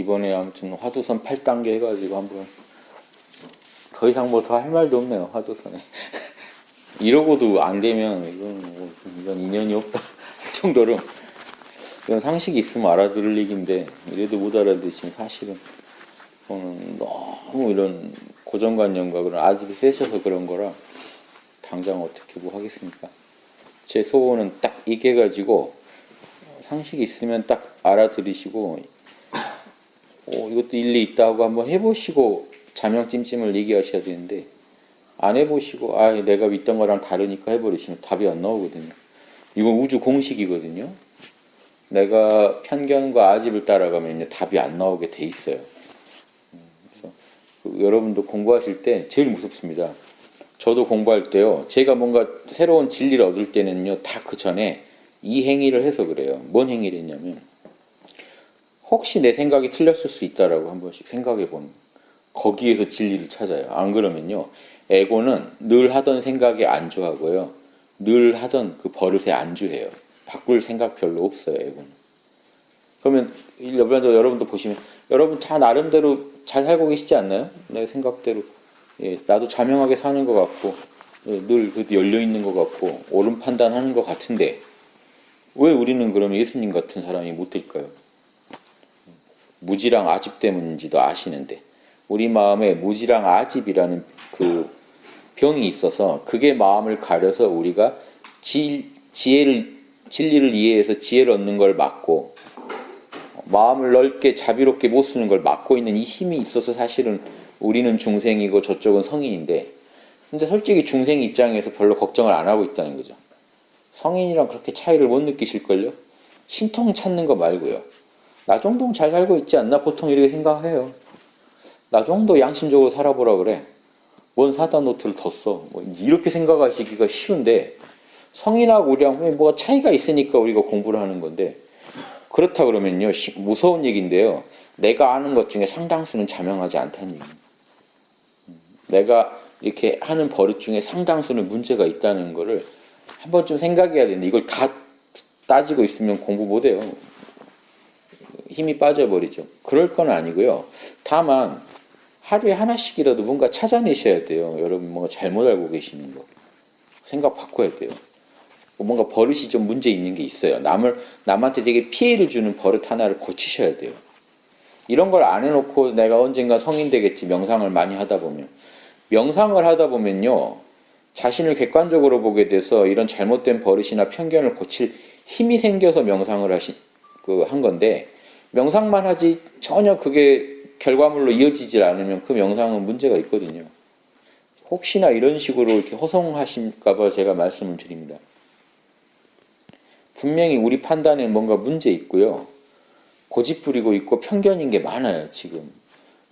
이번에 아무튼 화두선 8단계 해가지고 한번 더 이상 뭐 더 할 말도 없네요 화두선에 이러고도 안 되면 이건 뭐 이건 인연이 없다 할 정도로 이런 상식이 있으면 알아들을 얘기인데 이래도 못 알아듣으면 사실은 저는 너무 이런 고정관념과 그런 아집이 세셔서 그런 거라 당장 어떻게 뭐 하겠습니까? 제 소원은 딱 이게 가지고 상식이 있으면 딱 알아들으시고 어, 이것도 일리 있다고 한번 해보시고 자명 찜찜을 얘기하셔야 되는데 안 해보시고 아 내가 믿던 거랑 다르니까 해버리시면 답이 안 나오거든요. 이건 우주 공식이거든요. 내가 편견과 아집을 따라가면 답이 안 나오게 돼 있어요. 음, 그래서 그 여러분도 공부하실 때 제일 무섭습니다. 저도 공부할 때요. 제가 뭔가 새로운 진리를 얻을 때는요. 다 그 전에 이 행위를 해서 그래요. 뭔 행위를 했냐면 혹시 내 생각이 틀렸을 수 있다라고 한 번씩 생각해 보는 거기에서 진리를 찾아요. 안 그러면요. 에고는 늘 하던 생각에 안주하고요. 늘 하던 그 버릇에 안주해요. 바꿀 생각 별로 없어요. 에고는. 그러면 일반적으로 여러분도 보시면 여러분 다 나름대로 잘 살고 계시지 않나요? 내 생각대로 예, 나도 자명하게 사는 것 같고 예, 늘 열려 있는 것 같고 옳은 판단하는 것 같은데 왜 우리는 그러면 예수님 같은 사람이 못 될까요? 무지랑 아집 때문인지도 아시는데 우리 마음에 무지랑 아집이라는 그 병이 있어서 그게 마음을 가려서 우리가 지, 지혜를 진리를 이해해서 지혜를 얻는 걸 막고 마음을 넓게 자비롭게 못 쓰는 걸 막고 있는 이 힘이 있어서 사실은 우리는 중생이고 저쪽은 성인인데 근데 솔직히 중생 입장에서 별로 걱정을 안 하고 있다는 거죠. 성인이랑 그렇게 차이를 못 느끼실걸요? 신통 찾는 거 말고요. 나 정도는 잘 살고 있지 않나 보통 이렇게 생각해요. 나 정도 양심적으로 살아보라 그래. 뭔 사다 노트를 더 써. 뭐 이렇게 생각하시기가 쉬운데 성인하고 우리랑 뭐가 차이가 있으니까 우리가 공부를 하는 건데 그렇다 그러면요 시- 무서운 얘기인데요. 내가 아는 것 중에 상당수는 자명하지 않다는 얘기입니다. 음, 내가 이렇게 하는 버릇 중에 상당수는 문제가 있다는 거를 한 번쯤 생각해야 되는데 이걸 다 따지고 있으면 공부 못 해요. 힘이 빠져버리죠. 그럴 건 아니고요. 다만 하루에 하나씩이라도 뭔가 찾아내셔야 돼요. 여러분 뭔가 잘못 알고 계시는 거 생각 바꿔야 돼요. 뭐 뭔가 버릇이 좀 문제 있는 게 있어요. 남을 남한테 되게 피해를 주는 버릇 하나를 고치셔야 돼요. 이런 걸 안 해놓고 내가 언젠가 성인 되겠지 명상을 많이 하다 보면 명상을 하다 보면요 자신을 객관적으로 보게 돼서 이런 잘못된 버릇이나 편견을 고칠 힘이 생겨서 명상을 하신 그 한 건데 명상만 하지 전혀 그게 결과물로 이어지질 않으면 그 명상은 문제가 있거든요. 혹시나 이런 식으로 이렇게 허송하실까봐 제가 말씀을 드립니다. 분명히 우리 판단에 뭔가 문제 있고요. 고집 부리고 있고 편견인 게 많아요, 지금.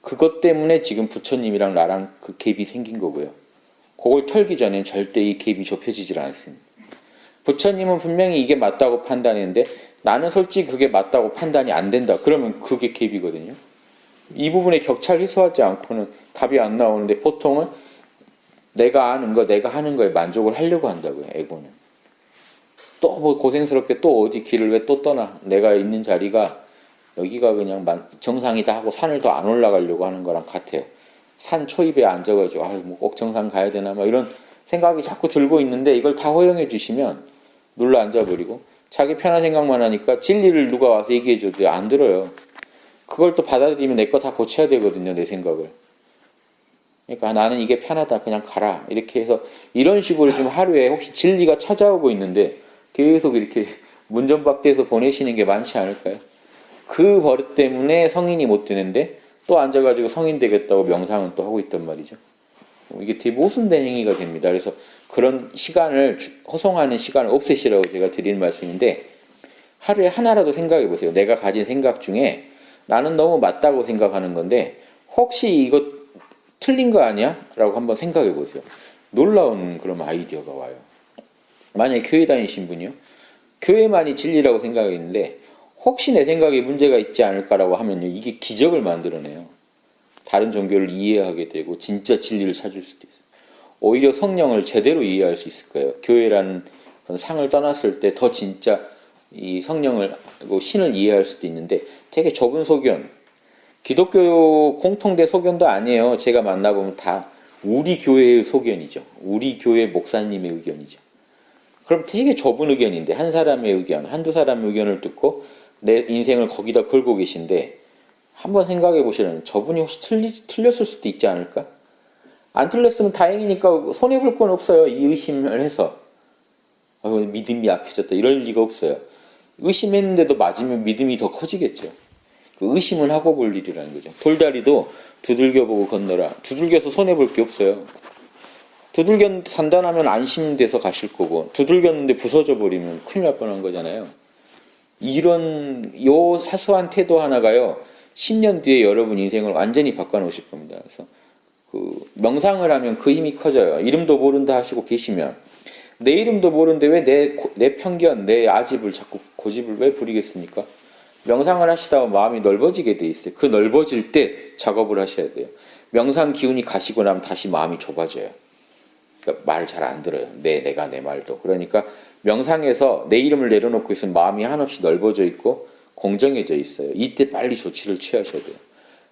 그것 때문에 지금 부처님이랑 나랑 그 갭이 생긴 거고요. 그걸 털기 전엔 절대 이 갭이 좁혀지질 않습니다. 부처님은 분명히 이게 맞다고 판단했는데 나는 솔직히 그게 맞다고 판단이 안 된다. 그러면 그게 갭이거든요. 이 부분에 격차를 해소하지 않고는 답이 안 나오는데 보통은 내가 아는 거, 내가 하는 거에 만족을 하려고 한다고요, 에고는. 또 뭐 고생스럽게 또 어디 길을 왜 또 떠나? 내가 있는 자리가 여기가 그냥 만- 정상이다 하고 산을 더 안 올라가려고 하는 거랑 같아요. 산 초입에 앉아가지고 아유 뭐꼭 정상 가야 되나 뭐 이런 생각이 자꾸 들고 있는데 이걸 다 허용해 주시면 눌러 앉아버리고 자기 편한 생각만 하니까 진리를 누가 와서 얘기해 줘도 안 들어요. 그걸 또 받아들이면 내 거 다 고쳐야 되거든요 내 생각을. 그러니까 나는 이게 편하다 그냥 가라 이렇게 해서 이런 식으로 지금 하루에 혹시 진리가 찾아오고 있는데 계속 이렇게 문전박대해서 보내시는 게 많지 않을까요? 그 버릇 때문에 성인이 못 되는데 또 앉아가지고 성인 되겠다고 명상은 또 하고 있단 말이죠. 이게 되게 모순된 행위가 됩니다. 그래서 그런 시간을 주- 허송하는 시간을 없애시라고 제가 드리는 말씀인데 하루에 하나라도 생각해 보세요. 내가 가진 생각 중에 나는 너무 맞다고 생각하는 건데 혹시 이거 틀린 거 아니야? 라고 한번 생각해 보세요. 놀라운 그런 아이디어가 와요. 만약에 교회 다니신 분이요. 교회만이 진리라고 생각했는데 혹시 내 생각에 문제가 있지 않을까라고 하면요. 이게 기적을 만들어내요. 다른 종교를 이해하게 되고 진짜 진리를 찾을 수도 있어요. 오히려 성령을 제대로 이해할 수 있을 거예요. 교회라는 상을 떠났을 때 더 진짜 이 성령을 하고 신을 이해할 수도 있는데 되게 좁은 소견, 기독교 공통대 소견도 아니에요. 제가 만나보면 다 우리 교회의 소견이죠. 우리 교회 목사님의 의견이죠. 그럼 되게 좁은 의견인데 한 사람의 의견, 한두 사람의 의견을 듣고 내 인생을 거기다 걸고 계신데 한번 생각해 보시면 저분이 혹시 틀리, 틀렸을 수도 있지 않을까? 안 틀렸으면 다행이니까 손해볼 건 없어요. 이 의심을 해서. 아, 믿음이 약해졌다. 이럴 리가 없어요. 의심했는데도 맞으면 믿음이 더 커지겠죠. 그 의심은 하고 볼 일이라는 거죠. 돌다리도 두들겨 보고 건너라. 두들겨서 손해 볼 게 없어요. 두들겼 단단하면 안심돼서 가실 거고 두들겼는데 부서져 버리면 큰일 날 뻔한 거잖아요. 이런 요 사소한 태도 하나가요. 10년 뒤에 여러분 인생을 완전히 바꿔 놓으실 겁니다. 그래서 그 명상을 하면 그 힘이 커져요. 이름도 모른다 하시고 계시면 내 이름도 모르는데 왜 내 내 편견, 내 아집을 자꾸 고집을 왜 부리겠습니까? 명상을 하시다 보면 마음이 넓어지게 돼 있어요. 그 넓어질 때 작업을 하셔야 돼요. 명상 기운이 가시고 나면 다시 마음이 좁아져요. 그러니까 말 잘 안 들어요. 내 내가 내 말도. 그러니까 명상에서 내 이름을 내려놓고 있으면 마음이 한없이 넓어져 있고 공정해져 있어요. 이때 빨리 조치를 취하셔야 돼요.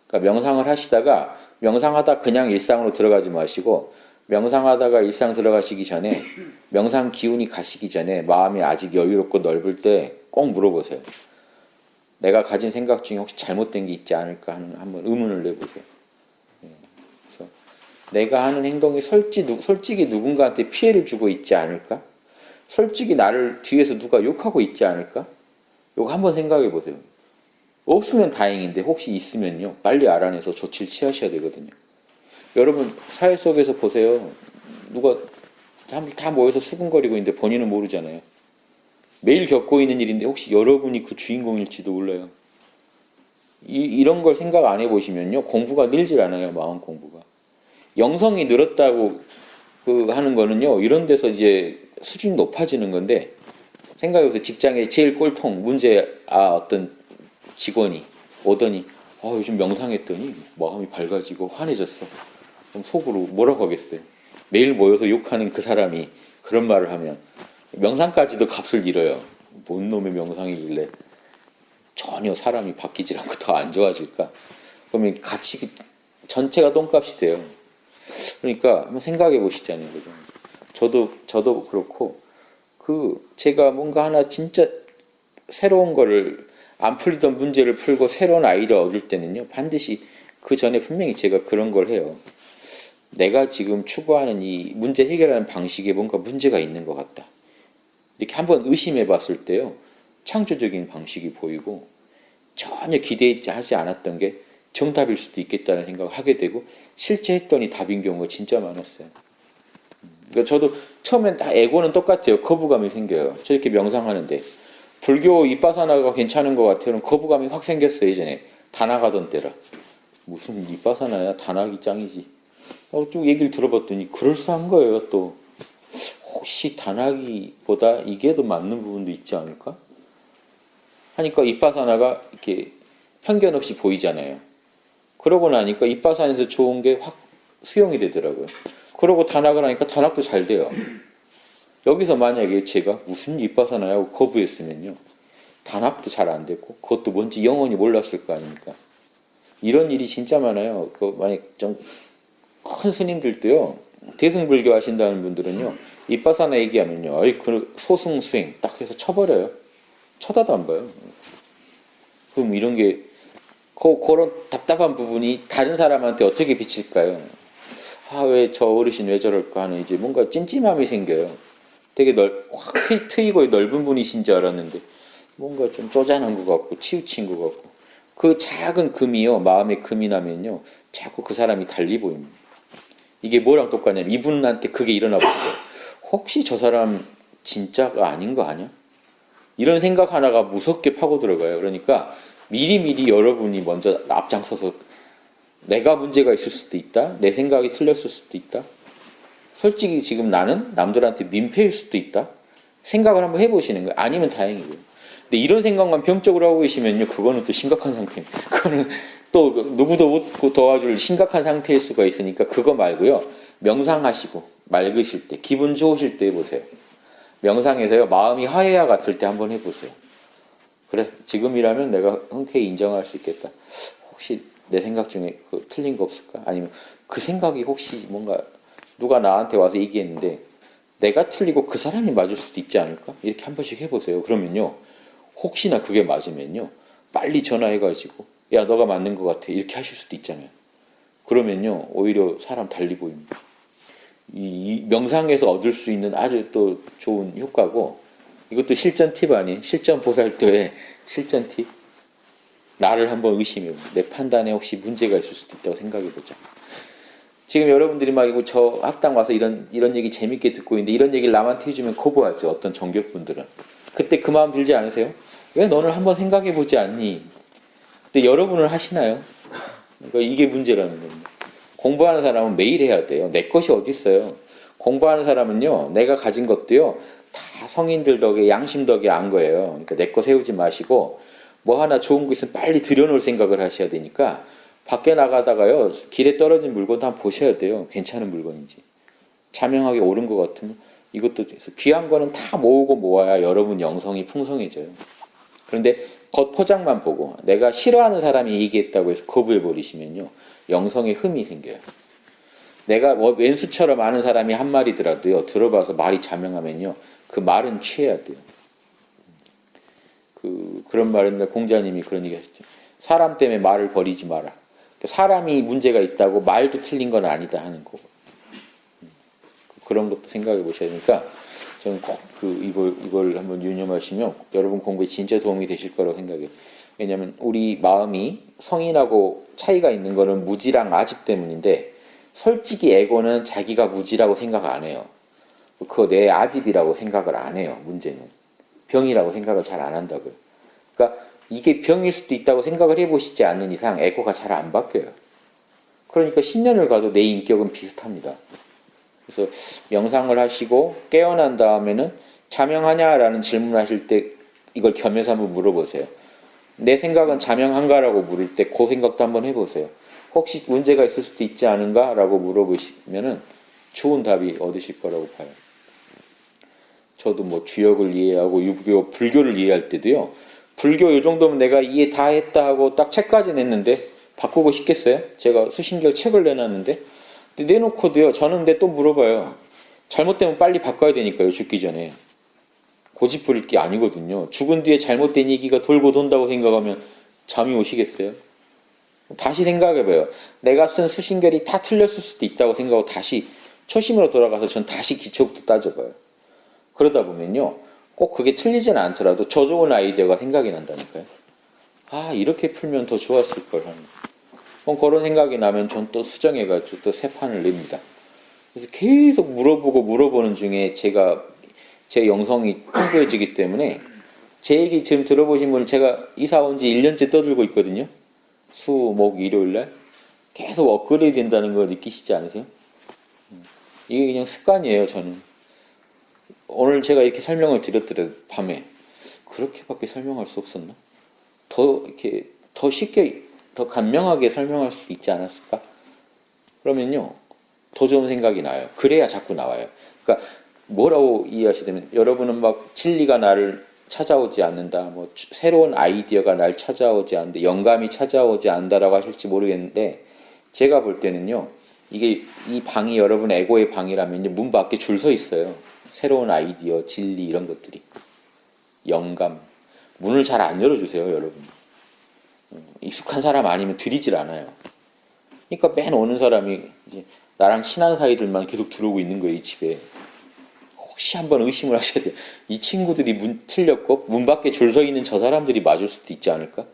그러니까 명상을 하시다가 명상하다 그냥 일상으로 들어가지 마시고 명상하다가 일상 들어가시기 전에 명상 기운이 가시기 전에 마음이 아직 여유롭고 넓을 때 꼭 물어보세요. 내가 가진 생각 중에 혹시 잘못된 게 있지 않을까 하는 한번 의문을 내보세요. 예. 그래서 내가 하는 행동이 솔직히, 솔직히 누군가한테 피해를 주고 있지 않을까? 솔직히 나를 뒤에서 누가 욕하고 있지 않을까? 요거 한번 생각해 보세요. 없으면 다행인데 혹시 있으면요 빨리 알아내서 조치를 취하셔야 되거든요. 여러분 사회 속에서 보세요. 누가 다 모여서 수근거리고 있는데 본인은 모르잖아요. 매일 겪고 있는 일인데 혹시 여러분이 그 주인공일지도 몰라요. 이, 이런 걸 생각 안 해보시면요 공부가 늘질 않아요 마음 공부가. 영성이 늘었다고 그 하는 거는요 이런 데서 이제 수준이 높아지는 건데 생각해보세요 직장에 제일 꼴통 문제 아 어떤 직원이 오더니 아, 요즘 명상했더니 마음이 밝아지고 환해졌어. 그럼 속으로 뭐라고 하겠어요? 매일 모여서 욕하는 그 사람이 그런 말을 하면 명상까지도 값을 잃어요. 뭔 놈의 명상이길래 전혀 사람이 바뀌질 않고 더 안 좋아질까? 그러면 같이 그 전체가 똥값이 돼요. 그러니까 한번 생각해 보시자는 거죠. 저도 저도 그렇고 그 제가 뭔가 하나 진짜 새로운 거를 안 풀리던 문제를 풀고 새로운 아이를 얻을 때는요 반드시 그 전에 분명히 제가 그런 걸 해요. 내가 지금 추구하는 이 문제 해결하는 방식에 뭔가 문제가 있는 것 같다. 이렇게 한번 의심해 봤을 때요 창조적인 방식이 보이고 전혀 기대하지 하지 않았던 게 정답일 수도 있겠다는 생각을 하게 되고 실제 했더니 답인 경우가 진짜 많았어요. 그러니까 저도 처음엔 다 에고는 똑같아요. 거부감이 생겨요. 저렇게 명상하는데 불교 이빠사나가 괜찮은 것 같아요. 거부감이 확 생겼어요 예전에 다 나가던 때라 무슨 이빠사나야 다나기 짱이지. 어, 쭉 얘기를 들어봤더니 그럴싸한 거예요 또 혹시 다나기보다 이게 더 맞는 부분도 있지 않을까? 하니까 이빠사나가 이렇게 편견 없이 보이잖아요. 그러고 나니까 이빠사나에서 좋은 게 확 수용이 되더라고요. 그러고 단학을 하니까 단학도 잘 돼요. 여기서 만약에 제가 무슨 이빠사나요 거부했으면요. 단학도 잘 안 됐고 그것도 뭔지 영원히 몰랐을 거 아닙니까? 이런 일이 진짜 많아요. 그 만약 좀 큰 스님들도요. 대승불교 하신다는 분들은요. 이빠사나 얘기하면요. 어이 그 소승 수행 딱 해서 쳐버려요. 쳐다도 안 봐요. 그럼 이런 게 그, 그런 답답한 부분이 다른 사람한테 어떻게 비칠까요? 아, 왜 저 어르신 왜 저럴까 하는 이제 뭔가 찜찜함이 생겨요. 되게 넓, 확 트, 트이고 넓은 분이신 줄 알았는데 뭔가 좀 쪼잔한 것 같고 치우친 것 같고 그 작은 금이요 마음에 금이 나면요 자꾸 그 사람이 달리 보입니다. 이게 뭐랑 똑같냐면 이분한테 그게 일어나 보세요. 혹시 저 사람 진짜가 아닌 거 아니야? 이런 생각 하나가 무섭게 파고 들어가요. 그러니까 미리미리 여러분이 먼저 앞장서서 내가 문제가 있을 수도 있다. 내 생각이 틀렸을 수도 있다. 솔직히 지금 나는 남들한테 민폐일 수도 있다. 생각을 한번 해보시는 거예요. 아니면 다행이고요. 근데 이런 생각만 병적으로 하고 계시면요, 그거는 또 심각한 상태입니다. 그거는 또 누구도 못 도와줄 심각한 상태일 수가 있으니까 그거 말고요. 명상하시고 맑으실 때, 기분 좋으실 때 해보세요. 명상에서요, 마음이 하해야 같을 때 한번 해보세요. 그래, 지금이라면 내가 흔쾌히 인정할 수 있겠다. 혹시 내 생각 중에 그 틀린 거 없을까? 아니면 그 생각이 혹시 뭔가 누가 나한테 와서 얘기했는데 내가 틀리고 그 사람이 맞을 수도 있지 않을까? 이렇게 한 번씩 해보세요. 그러면요. 혹시나 그게 맞으면요. 빨리 전화해가지고 야 너가 맞는 것 같아 이렇게 하실 수도 있잖아요. 그러면요 오히려 사람 달리 보입니다. 이, 이 명상에서 얻을 수 있는 아주 또 좋은 효과고 이것도 실전 팁 아닌 실전 보살도의 실전 팁. 나를 한번 의심해 보내 판단에 혹시 문제가 있을 수도 있다고 생각해 보자. 지금 여러분들이 막 이거 저 학당 와서 이런 이런 얘기 재밌게 듣고 있는데 이런 얘기를 남한테 해주면 거부하죠. 어떤 종교분들은 그때 그 마음 들지 않으세요? 왜 너는 한번 생각해 보지 않니? 근데 여러분은 하시나요? 그러니까 이게 문제라는 겁니다. 공부하는 사람은 매일 해야 돼요. 내 것이 어디 있어요? 공부하는 사람은요, 내가 가진 것도요, 다 성인들 덕에 양심 덕에 안 거예요. 그러니까 내 거 세우지 마시고 뭐 하나 좋은 거 있으면 빨리 들여놓을 생각을 하셔야 되니까 밖에 나가다가요, 길에 떨어진 물건도 한번 보셔야 돼요. 괜찮은 물건인지. 자명하게 옳은 것 같으면 이것도 귀한 거는 다 모으고 모아야 여러분 영성이 풍성해져요. 그런데 겉 포장만 보고 내가 싫어하는 사람이 얘기했다고 해서 거부해 버리시면요 영성에 흠이 생겨요. 내가 뭐 왼수처럼 아는 사람이 한 말이더라도요 들어봐서 말이 자명하면요 그 말은 취해야 돼요. 그 그런 말인데 공자님이 그런 얘기하셨죠. 사람 때문에 말을 버리지 마라. 사람이 문제가 있다고 말도 틀린 건 아니다 하는 거고. 그런 것도 생각해 보셔야 되니까 저는 꼭 그 이걸 이걸 한번 유념하시면 여러분 공부에 진짜 도움이 되실 거라고 생각해요. 왜냐하면 우리 마음이 성인하고 차이가 있는 거는 무지랑 아집 때문인데 솔직히 에고는 자기가 무지라고 생각 안 해요. 그거 내 아집이라고 생각을 안 해요. 문제는 병이라고 생각을 잘 안 한다고요. 그러니까 이게 병일 수도 있다고 생각을 해보시지 않는 이상 에고가 잘 안 바뀌어요. 그러니까 10년을 가도 내 인격은 비슷합니다. 그래서 명상을 하시고 깨어난 다음에는 자명하냐라는 질문을 하실 때 이걸 겸해서 한번 물어보세요. 내 생각은 자명한가라고 물을 때 그 생각도 한번 해보세요. 혹시 문제가 있을 수도 있지 않은가라고 물어보시면은 좋은 답이 얻으실 거라고 봐요. 저도 뭐 주역을 이해하고 유교, 불교를 이해할 때도요. 불교 이 정도면 내가 이해 다 했다 하고 딱 책까지 냈는데 바꾸고 싶겠어요? 제가 수신결 책을 내놨는데 내놓고도요. 저는 근데 또 물어봐요. 잘못되면 빨리 바꿔야 되니까요. 죽기 전에. 고집 부릴 게 아니거든요. 죽은 뒤에 잘못된 얘기가 돌고 돈다고 생각하면 잠이 오시겠어요? 다시 생각해봐요. 내가 쓴 수신결이 다 틀렸을 수도 있다고 생각하고 다시 초심으로 돌아가서 전 다시 기초부터 따져봐요. 그러다 보면요. 꼭 그게 틀리지는 않더라도 저 좋은 아이디어가 생각이 난다니까요. 아, 이렇게 풀면 더 좋았을 걸 하는. 그런 생각이 나면 전 또 수정해가지고 또 새 판을 냅니다. 그래서 계속 물어보고 물어보는 중에 제가 제 영성이 풍부해지기 때문에 제 얘기 지금 들어보신 분은 제가 이사 온 지 1년째 떠들고 있거든요. 수, 목, 일요일 날. 계속 업그레이드 된다는 걸 느끼시지 않으세요? 음. 이게 그냥 습관이에요, 저는. 오늘 제가 이렇게 설명을 드렸더라도 밤에 그렇게밖에 설명할 수 없었나? 더 이렇게 더 쉽게 더 간명하게 설명할 수 있지 않았을까? 그러면요 더 좋은 생각이 나요. 그래야 자꾸 나와요. 그러니까 뭐라고 이해하시냐면 여러분은 막 진리가 나를 찾아오지 않는다, 뭐 새로운 아이디어가 날 찾아오지 않는다, 영감이 찾아오지 않는다라고 하실지 모르겠는데 제가 볼 때는요 이게 이 방이 여러분 에고의 방이라면요 문 밖에 줄 서 있어요. 새로운 아이디어, 진리 이런 것들이 영감 문을 잘 안 열어주세요, 여러분. 익숙한 사람 아니면 들이질 않아요. 그러니까 맨 오는 사람이 이제 나랑 친한 사이들만 계속 들어오고 있는 거예요, 이 집에. 혹시 한번 의심을 하셔야 돼요. 이 친구들이 문 틀렸고 문 밖에 줄 서 있는 저 사람들이 맞을 수도 있지 않을까?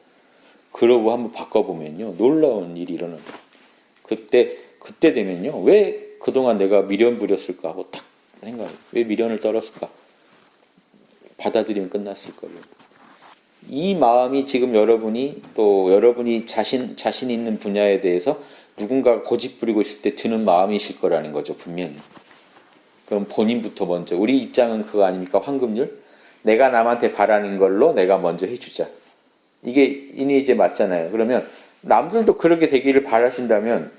그러고 한번 바꿔보면요, 놀라운 일이 일어나요. 그때 그때 되면요, 왜 그동안 내가 미련 부렸을까 하고 딱 생각해요. 왜 미련을 떨었을까? 받아들이면 끝났을 거예요. 이 마음이 지금 여러분이 또 여러분이 자신 자신 있는 분야에 대해서 누군가가 고집 부리고 있을 때 드는 마음이실 거라는 거죠 분명히. 그럼 본인부터 먼저 우리 입장은 그거 아닙니까 황금률? 내가 남한테 바라는 걸로 내가 먼저 해주자. 이게 이니 이제 맞잖아요. 그러면 남들도 그렇게 되기를 바라신다면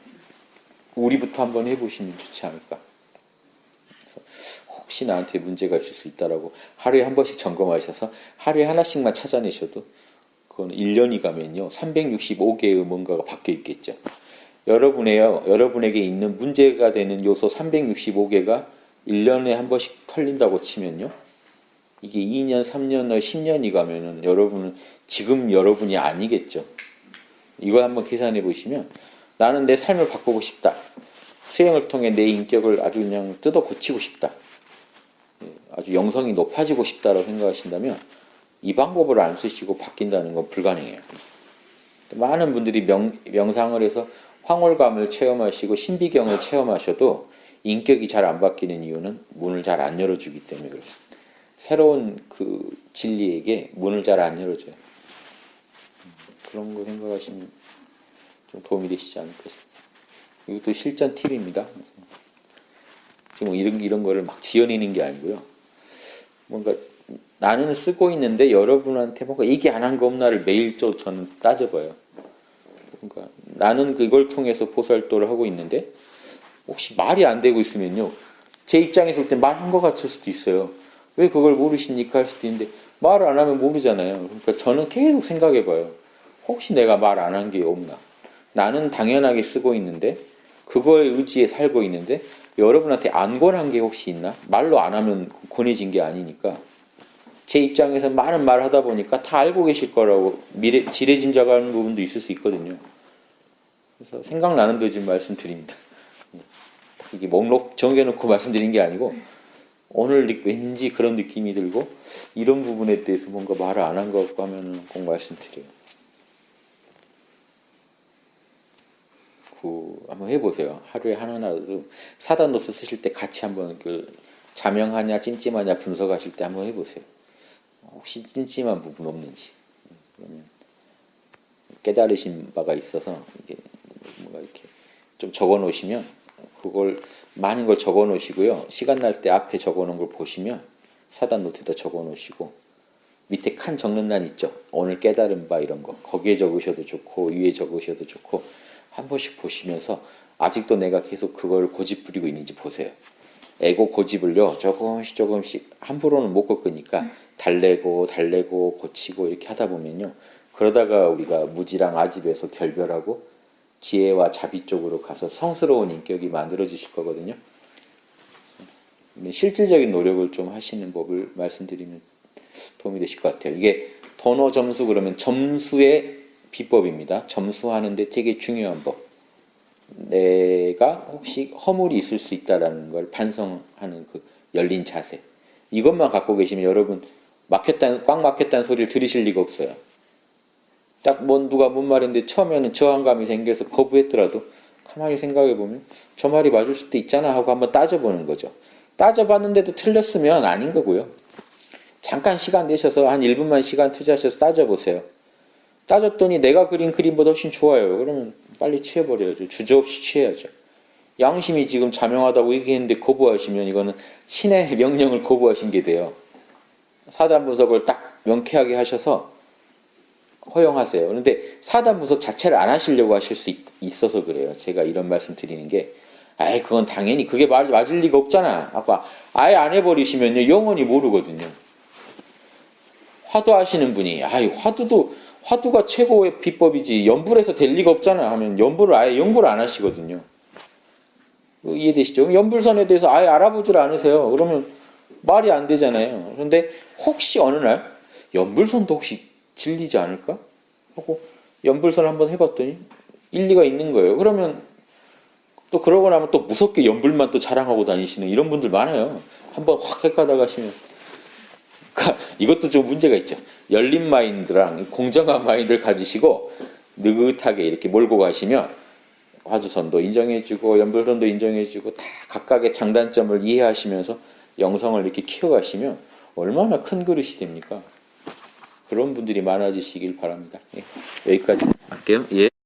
우리부터 한번 해보시면 좋지 않을까. 혹시 나한테 문제가 있을 수 있다라고 하루에 한 번씩 점검하셔서 하루에 하나씩만 찾아내셔도 그건 1년이 가면요. 365개의 뭔가가 바뀌어 있겠죠. 여러분에요. 여러분에게 있는 문제가 되는 요소 365개가 1년에 한 번씩 털린다고 치면요. 이게 2년, 3년, 10년이 가면은 여러분은 지금 여러분이 아니겠죠. 이거 한번 계산해 보시면 나는 내 삶을 바꾸고 싶다. 수행을 통해 내 인격을 아주 그냥 뜯어 고치고 싶다. 예, 아주 영성이 높아지고 싶다라고 생각하신다면 이 방법을 안 쓰시고 바뀐다는 건 불가능해요. 많은 분들이 명, 명상을 해서 황홀감을 체험하시고 신비경을 체험하셔도 인격이 잘 안 바뀌는 이유는 문을 잘 안 열어주기 때문에 그렇습니다. 새로운 그 진리에게 문을 잘 안 열어줘요. 음, 그런 거 생각하시면 좀 도움이 되시지 않을까 싶습니다. 이것도 실전 팁입니다. 지금 이런 이런 거를 막 지어내는 게 아니고요. 뭔가 나는 쓰고 있는데 여러분한테 뭔가 얘기 안한 거 없나를 매일 저 저는 따져봐요. 그러니까 나는 그걸 통해서 보살도를 하고 있는데 혹시 말이 안 되고 있으면요. 제 입장에서 볼 때 말한 것 같을 수도 있어요. 왜 그걸 모르십니까 할 수도 있는데 말을 안 하면 모르잖아요. 그러니까 저는 계속 생각해 봐요. 혹시 내가 말 안 한 게 없나? 나는 당연하게 쓰고 있는데 그거에 의지에 살고 있는데 여러분한테 안 권한 게 혹시 있나? 말로 안 하면 권해진 게 아니니까 제 입장에서 많은 말을 하다 보니까 다 알고 계실 거라고 미래 지레짐작하는 부분도 있을 수 있거든요. 그래서 생각나는 대로 지금 말씀드립니다. 이게 목록 정해놓고 말씀드린 게 아니고 오늘 느- 왠지 그런 느낌이 들고 이런 부분에 대해서 뭔가 말을 안 한 것 같고 하면은 꼭 말씀드려요. 그 한번 해보세요. 하루에 하나라도 사단 노트 쓰실 때 같이 한번 그 자명하냐 찜찜하냐 분석하실 때 한번 해보세요. 혹시 찜찜한 부분 없는지 그러면 깨달으신 바가 있어서 이게 뭔가 이렇게 좀 적어 놓으시면 그걸 많은 걸 적어 놓으시고요. 시간 날 때 앞에 적어 놓은 걸 보시면 사단 노트에다 적어 놓으시고 밑에 칸 적는 란 있죠. 오늘 깨달은 바 이런 거 거기에 적으셔도 좋고 위에 적으셔도 좋고 한 번씩 보시면서 아직도 내가 계속 그걸 고집 부리고 있는지 보세요. 에고 고집을요 조금씩 조금씩 함부로는 못 꺾으니까 달래고 달래고 고치고 이렇게 하다 보면요 그러다가 우리가 무지랑 아집에서 결별하고 지혜와 자비 쪽으로 가서 성스러운 인격이 만들어지실 거거든요. 실질적인 노력을 좀 하시는 법을 말씀드리면 도움이 되실 것 같아요. 이게 번호 점수 그러면 점수의 비법입니다. 점수하는데 되게 중요한 법. 내가 혹시 허물이 있을 수 있다라는 걸 반성하는 그 열린 자세. 이것만 갖고 계시면 여러분 막혔다는 꽉 막혔다는 소리를 들으실 리가 없어요. 딱 뭔 누가 뭔 말인데 처음에는 저항감이 생겨서 거부했더라도 가만히 생각해 보면 저 말이 맞을 수도 있잖아 하고 한번 따져보는 거죠. 따져봤는데도 틀렸으면 아닌 거고요. 잠깐 시간 내셔서 한 1분만 시간 투자하셔서 따져보세요. 따졌더니 내가 그린 그림보다 훨씬 좋아요. 그러면 빨리 취해버려야죠. 주저없이 취해야죠. 양심이 지금 자명하다고 얘기했는데 거부하시면 이거는 신의 명령을 거부하신 게 돼요. 사단 분석을 딱 명쾌하게 하셔서 허용하세요. 그런데 사단 분석 자체를 안 하시려고 하실 수 있, 있어서 그래요. 제가 이런 말씀 드리는 게, 아이, 그건 당연히 그게 말, 맞을 리가 없잖아. 아까 아예 안 해버리시면요, 영원히 모르거든요. 화두 하시는 분이, 아이, 화두도, 화두가 최고의 비법이지, 연불해서 될 리가 없잖아. 하면 연불을 아예 연불 안 하시거든요. 이해되시죠? 연불선에 대해서 아예 알아보질 않으세요. 그러면 말이 안 되잖아요. 그런데 혹시 어느 날 연불선도 혹시 질리지 않을까? 하고 연불선 한번 해봤더니 일리가 있는 거예요. 그러면 또 그러고 나면 또 무섭게 연불만 또 자랑하고 다니시는 이런 분들 많아요. 한번 확 헷가다 가시면. 이것도 좀 문제가 있죠. 열린 마인드랑 공정한 마인드를 가지시고 느긋하게 이렇게 몰고 가시면 화두선도 인정해주고 연불선도 인정해주고 다 각각의 장단점을 이해하시면서 영성을 이렇게 키워가시면 얼마나 큰 그릇이 됩니까? 그런 분들이 많아지시길 바랍니다. 예, 여기까지 할게요. 예.